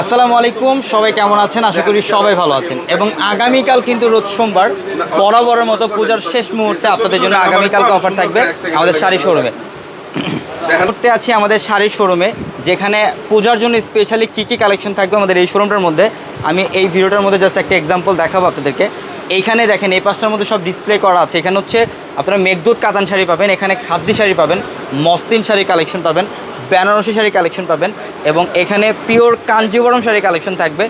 আসসালামু আলাইকুম, সবাই কেমন আছেন? আশা করি সবাই ভালো আছেন। এবং আগামীকাল কিন্তু রোজ সোমবার, বরাবরের মতো পূজার শেষ মুহূর্তে আপনাদের জন্য আগামীকালকে অফার থাকবে আমাদের শাড়ি শোরুমে করতে আছি আমাদের শাড়ির শোরুমে যেখানে পূজার জন্য স্পেশালি কী কী কালেকশন থাকবে আমাদের এই শোরুমটার মধ্যে। আমি এই ভিডিওটার মধ্যে জাস্ট একটা এক্সাম্পল দেখাবো আপনাদেরকে। এইখানে দেখেন, এই পাঁচটার মধ্যে সব ডিসপ্লে করা আছে। এখানে হচ্ছে আপনারা মেঘদূত কাতান শাড়ি পাবেন, এখানে খাদ্যি শাড়ি পাবেন মস্তিন শাড়ি কালেকশন পাবেন, বেনারসি শাড়ি কালেকশন পাবেন এবং এখানে পিওর কাঞ্জিবরম শাড়ি কালেকশন থাকবে।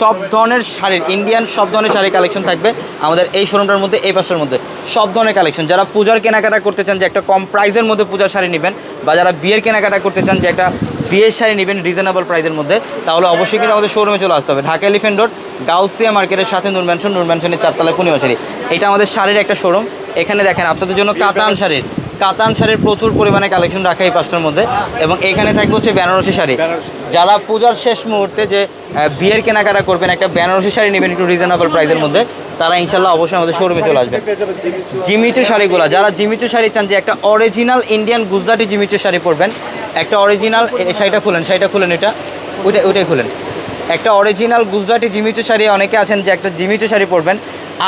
সব ধরনের শাড়ির, ইন্ডিয়ান সব ধরনের শাড়ি কালেকশন থাকবে আমাদের এই শোরুমটার মধ্যে, এই পাশের মধ্যে। সব ধরনের কালেকশন। যারা পূজার কেনাকাটা করতে চান যে একটা কম প্রাইসের মধ্যে পূজার শাড়ি নেবেন, বা যারা বিয়ের কেনাকাটা করতে চান যে একটা বিয়ের শাড়ি নেবেন রিজনেবল প্রাইসের মধ্যে, তাহলে অবশ্যই কিন্তু আমাদের শোরুমে চলে আসতে হবে। ঢাকা এলিফেন্ট রোড গাউসিয়া মার্কেটের সাথে নূর ম্যানশন নূর ম্যানশনের চারতলা পূর্ণিমা শাড়ি। এটা আমাদের শাড়ির একটা শোরুম এখানে দেখেন, আপনাদের জন্য কাতান শাড়ির। কাতান শাড়ির প্রচুর পরিমাণে কালেকশন রাখা এই পাঁচটার মধ্যে এবং এখানে থাকবে হচ্ছে বেনারসি শাড়ি। যারা পূজার শেষ মুহূর্তে যে বিয়ের কেনাকাটা করবেন একটা বেনারসি শাড়ি নেবেন একটু রিজনেবল প্রাইসের মধ্যে তারা ইনশাল্লাহ অবশ্যই আমাদের শোরুমে চলে আসবে। জিমিচু। শাড়িগুলো যারা জিমিচু শাড়ি চান যে একটা original Indian Gujarati Jimmy Choo sari পরবেন একটা অরিজিনাল শাড়িটা খুলেন শাড়িটা খুলেন এটা ওইটা ওইটাই খুলেন। একটা অরিজিনাল গুজরাটি জিমিচু শাড়ি অনেকে আছেন যে একটা জিমিচু শাড়ি পরবেন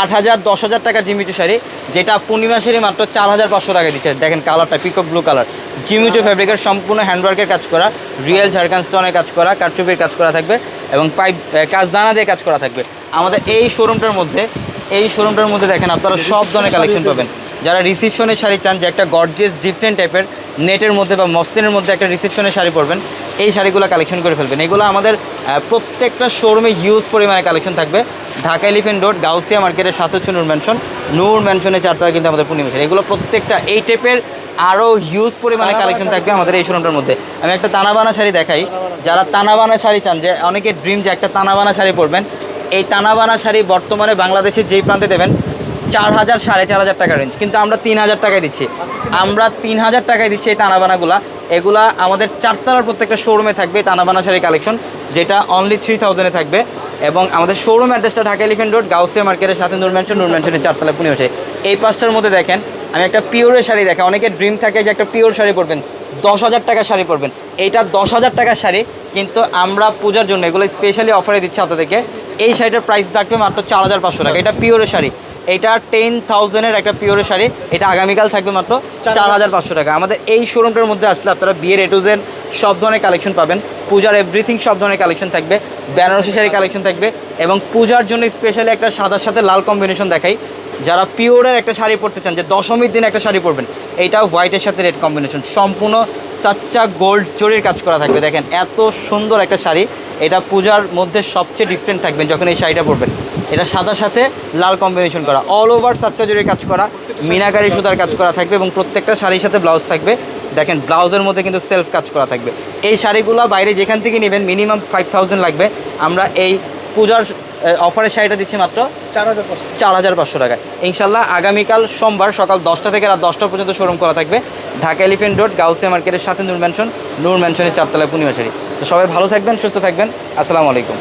আট হাজার, দশ হাজার টাকার জিমিচু শাড়ি, যেটা পূর্ণিমা শাড়ি মাত্র চার হাজার পাঁচশো টাকা দিচ্ছে। দেখেন কালারটা পিকক ব্লু কালার জিমিচু ফ্যাব্রিকের সম্পূর্ণ হ্যান্ডওয়ার্কের কাজ করা রিয়েল ঝাড়খান স্টোনের কাজ করা, কারচুপির কাজ করা থাকবে এবং পাইপ কাজ দানা দিয়ে কাজ করা থাকবে। আমাদের এই শোরুমটার মধ্যে, এই শোরুমটার মধ্যে দেখেন আপনারা সব ধরনের কালেকশন পাবেন। যারা রিসিপশনের শাড়ি চান যে একটা গর্জিয়াস ডিফারেন্ট টাইপের নেটের মধ্যে বা মস্তিনের মধ্যে একটা রিসিপশনের শাড়ি পরবেন, এই শাড়িগুলো কালেকশন করে ফেলবেন। এগুলো আমাদের প্রত্যেকটা শোরুমে হিউজ পরিমাণে কালেকশন থাকবে। ঢাকা এলিফেন্ট রোড গাউসিয়া মার্কেটের সাথে হচ্ছে নূর ম্যানশন নূর ম্যানশনের চারতলা কিন্তু আমাদের পূর্ণিমা শাড়ি এগুলো প্রত্যেকটা এই টাইপের আরও হিউজ পরিমাণে কালেকশন থাকবে আমাদের এই শোরুমটার মধ্যে। আমি একটা তানাবানা শাড়ি দেখাই। যারা তানাবানা শাড়ি চান যে অনেকে ড্রিম যে একটা তানাবানা শাড়ি পরবেন এই তানাবানা শাড়ি বর্তমানে বাংলাদেশের যেই প্রান্তে দেবেন চার হাজার সাড়ে চার হাজার টাকা রেঞ্জ কিন্তু আমরা তিন হাজার টাকায় দিচ্ছি। আমরা তিন হাজার টাকায় দিচ্ছি এই তানাবানাগুলা। এগুলা আমাদের চারতলার প্রত্যেকটা শোরুমে থাকবে তানাবানা শাড়ি কালেকশন যেটা অনলি থ্রি থাউজেন্ডে থাকবে। এবং আমাদের শোরুম অ্যাড্রেসটা ঢাকা এলিফেন্ট রোড গাউসিয়া মার্কেটের সাথে নূর ম্যানশন নূর ম্যানশনের চারতলা পুনে শাড়ি এই পাঁচটার মধ্যে দেখেন, আমি একটা পিওরের শাড়ি দেখা অনেকের ড্রিম থাকে যে একটা পিওর শাড়ি পরবেন, দশ হাজার টাকার শাড়ি পরবেন। এইটা দশ হাজার টাকার শাড়ি, কিন্তু আমরা পূজার জন্য, এগুলো স্পেশালি অফারে দিচ্ছি আপনাদেরকে। এই শাড়িটার প্রাইস থাকবে মাত্র চার হাজার পাঁচশো টাকা। এটা পিওরের শাড়ি। এটা টেন থাউজেন্ডের একটা পিওরের শাড়ি। এটা আগামীকাল থাকবে মাত্র চার হাজার পাঁচশো টাকা। আমাদের এই শোরুমটার মধ্যে আসলে আপনারা বিয়ের এটুজেন সব ধরনের কালেকশন পাবেন। পূজার এভরিথিং সব ধরনের কালেকশন থাকবে। বেনারসি শাড়ি কালেকশন থাকবে এবং পূজার জন্য স্পেশালি একটা সাদার সাথে লাল কম্বিনেশন দেখাই। যারা পিওরের একটা শাড়ি পরতে চান, যে দশমীর দিন একটা শাড়ি পরবেন এইটাও হোয়াইটের সাথে রেড কম্বিনেশন সম্পূর্ণ সাচ্চা গোল্ড জরির কাজ করা থাকবে। দেখেন, এত সুন্দর একটা শাড়ি। এটা পূজার মধ্যে সবচেয়ে ডিফারেন্ট থাকবেন যখন এই শাড়িটা পরবেন। এটা সাদার সাথে লাল কম্বিনেশন করা। অল ওভার সাচ্চা জরির কাজ করা। মিনাকারি সুতার কাজ করা থাকবে এবং প্রত্যেকটা শাড়ির সাথে ব্লাউজ থাকবে। দেখেন, ব্লাউজের মধ্যে কিন্তু সেলফ কাজ করা থাকবে। এই শাড়িগুলো বাইরে যেখান থেকে নেবেন মিনিমাম ফাইভ থাউজেন্ড লাগবে। আমরা এই পূজার অফারের শাড়িটা দিচ্ছি মাত্র চার হাজার পাঁচশো টাকায়। ইনশাল্লাহ আগামীকাল সোমবার সকাল দশটা থেকে রাত দশটা পর্যন্ত শোরুম করা থাকবে। ঢাকা এলিফেন্ট রোড গাউসিয়া মার্কেটের সাথে নূর ম্যানশন, নূর ম্যানশনের চারতলায় পূর্ণিমা শাড়ি। তো সবাই ভালো থাকবেন, সুস্থ থাকবেন। আসসালামু আলাইকুম।